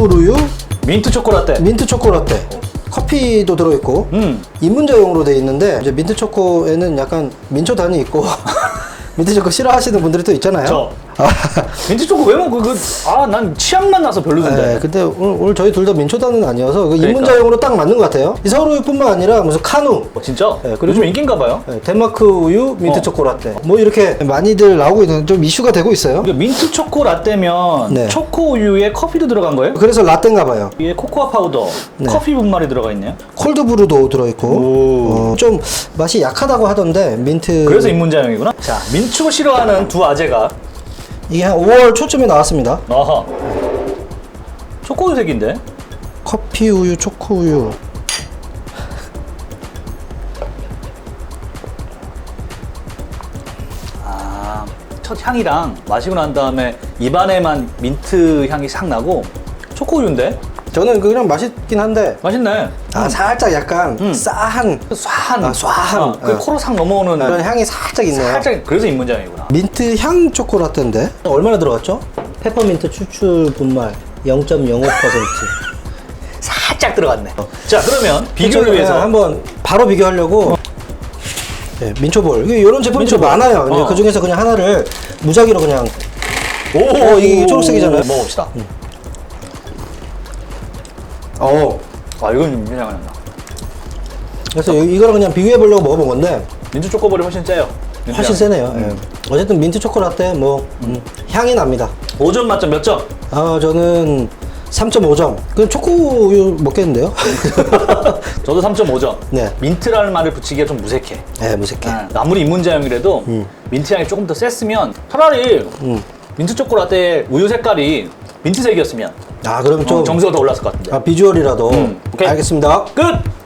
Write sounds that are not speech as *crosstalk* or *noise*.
푸르유 민트 초코라떼. 민트 초코라떼 커피도 들어있고 음. 입문자용으로 돼 있는데 이제 민트 초코에는 약간 민초단이 있고 *laughs* 민트 초코 싫어하시는 분들이 또 있잖아요. 저. 아, 민트 초코 왜 먹어? 그, 아, 난 취향만 나서 별로던데. 네, 근데 오늘, 오늘 저희 둘 다 민초단은 아니어서 그 그러니까. 입문자용으로 딱 맞는 것 같아요. 이 서울우유뿐만 아니라 무슨 카누, 어, 진짜? 네, 그리고- 요즘 인기인가 봐요. 네, 덴마크 우유, 민트 어. 초코라떼 뭐 이렇게 많이들 나오고 있는 좀 이슈가 되고 있어요. 그러니까 민트 초코 라떼면 네. 초코 우유에 커피도 들어간 거예요? 그래서 라떼인가 봐요. 위에 코코아 파우더, 네. 커피 분말이 들어가 있네요. 콜드브루도 들어있고 오. 어, 좀 맛이 약하다고 하던데 민트 그래서 입문자용이구나. 자, 민초 싫어하는 두 아재가 이게 한 5월 초쯤에 나왔습니다. 아하. 초코색인데? 커피 우유, 초코 우유. 아, 첫 향이랑 마시고 난 다음에 입안에만 민트 향이 싹 나고 초코 우유인데? 저는 그냥 맛있긴 한데 맛있네. 아 살짝 약간 음. 싸한 쏴한. 아, 쏴한. 어, 그 어. 코로 싹 넘어오는 그런 향이 살짝 있네요. 살짝 그래서 입문자용이구나. 민트 향 초코라떼인데 얼마나 들어갔죠? 페퍼민트 추출 분말 0.05%. 살짝 들어갔네. 자, 그러면 비교를 위해서 한번 바로 비교하려고 네, 민초볼 이게 이런 제품이 좀 민초볼. 많아요. 어. 그 중에서 그냥 하나를 무작위로 그냥 오, 어, 이게 초록색이잖아요. 먹어봅시다. 어 아, 이건 민트 향이 난다. 그래서 이- 이거랑 그냥 비교해 보려고 먹어본 건데 민트 초코볼이 훨씬. 민트 훨씬 향이. 세네요. 예. 어쨌든 민트 초코라떼 뭐 음, 향이 납니다. 5점 만점 몇 점? 아 저는 3.5점. 그럼 초코 우유 먹겠는데요? *laughs* 저도 3.5점. 네. 민트라는 말을 붙이기가 좀 무색해. 네, 무색해. 아, 아무리 입문자용이라도 민트 향이 조금 더 셌으면 차라리 음. 민트 초코 라떼 우유 색깔이 민트색이었으면 아 그럼 좀좀 정수가 더 올랐을 것 같은데. 아, 비주얼이라도 음, 오케이. 알겠습니다. 끝!